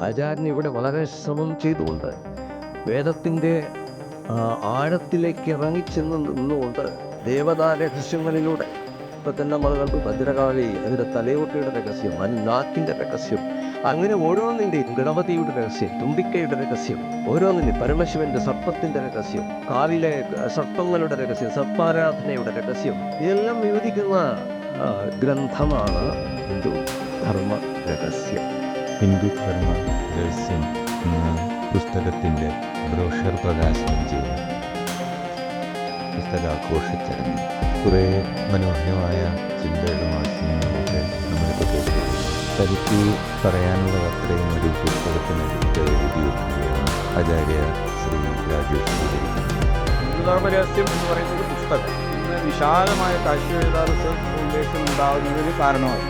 ആചാര്യൻ ഇവിടെ വളരെ ശ്രമം ചെയ്തുകൊണ്ട് വേദത്തിന്റെ ആഴത്തിലേക്ക് ഇറങ്ങിച്ചെന്ന് നിന്നുകൊണ്ട് ദേവതാ രഹസ്യങ്ങളിലൂടെ ഇപ്പം തന്നെ കണ്ടു ഭദ്രകാളി അതിന്റെ തലയോട്ടിയുടെ രഹസ്യം അതിന് നാക്കിന്റെ രഹസ്യം അങ്ങനെ ഓരോന്നിന്റെയും ഗണപതിയുടെ രഹസ്യം തുമ്പിക്കയുടെ രഹസ്യം ഓരോന്നിന്റെയും പരമശിവന്റെ സർപ്പത്തിന്റെ രഹസ്യം കാലിലെ സർപ്പങ്ങളുടെ രഹസ്യം സർപ്പാരാധനയുടെ രഹസ്യം ഇതെല്ലാം വിവരിക്കുന്ന ഗ്രന്ഥമാണ് ഹിന്ദു. ഹിന്ദു ധർമ്മ രഹസ്യം എന്ന പുസ്തകത്തിന്റെ ബ്രോഷർ പ്രകാശനം ചെയ്തു. പുസ്തകാഘോഷ ചടങ്ങ് കുറേ മനോഹരമായ ചിന്തകളും ആശയങ്ങളുമൊക്കെ നമ്മളിപ്പോൾ കേട്ടു തനിക്ക് പറയാനുള്ള അത്രയും ഒരു പുസ്തകത്തിന് എഴുതിയിരിക്കുകയാണ് ആചാര്യ ശ്രീ രാജേഷ് ഹിന്ദുധർമ്മ രഹസ്യം എന്ന് പറയുന്നത് പുസ്തകം. വിശാലമായ കാശ്മീർ റിസർച്ച് ഉണ്ടാകുന്നതിന് കാരണമായി